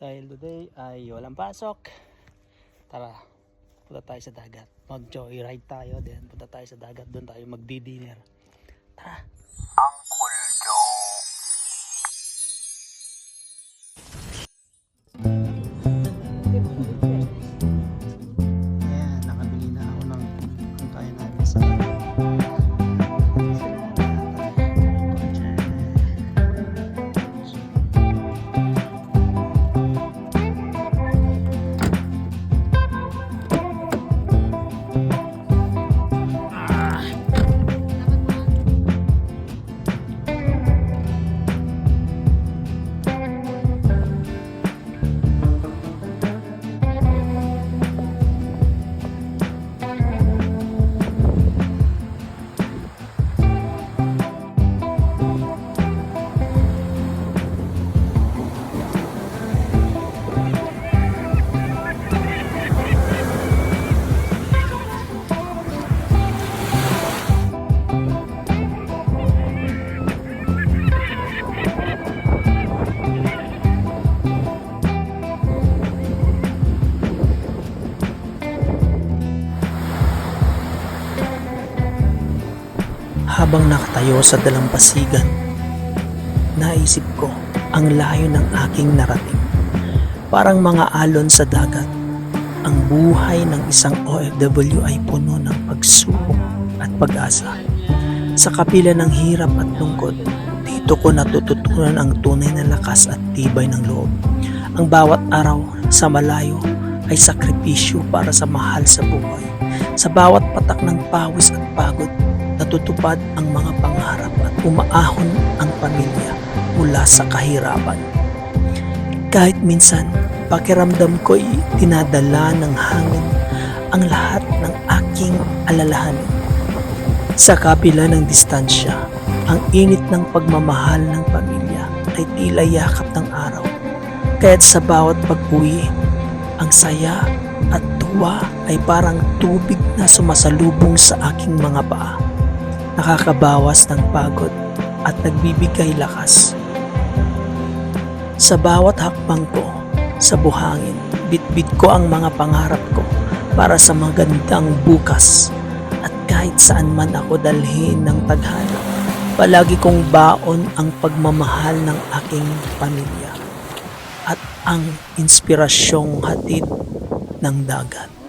Dahil today ay walang pasok. Tara, punta tayo sa dagat. Mag-joyride tayo, then punta tayo sa dagat. Doon tayo magdi-dinner. Tara. Habang nakatayo sa dalampasigan, naisip ko ang layo ng aking narating. Parang mga alon sa dagat, ang buhay ng isang OFW ay puno ng pagsubok at pag-asa. Sa kapila ng hirap at lungkot, dito ko natututunan ang tunay na lakas at tibay ng loob. Ang bawat araw sa malayo ay sakripisyo para sa mahal sa buhay. Sa bawat patak ng pawis at pagod, natutupad ang mga pangarap at umaahon ang pamilya mula sa kahirapan. Kahit minsan, pakiramdam ko'y dinadala ng hangin ang lahat ng aking alalahanin. Sa kabila ng distansya, ang init ng pagmamahal ng pamilya ay tila yakap ng araw. Kaya't sa bawat pag-uwi, ang saya at tuwa ay parang tubig na sumasalubong sa aking mga paa. Nakakabawas ng pagod at nagbibigay lakas. Sa bawat hakbang ko, sa buhangin, bitbit ko ang mga pangarap ko para sa magandang bukas. At kahit saan man ako dalhin ng taghana, palagi kong baon ang pagmamahal ng aking pamilya at ang inspirasyong hatid ng dagat.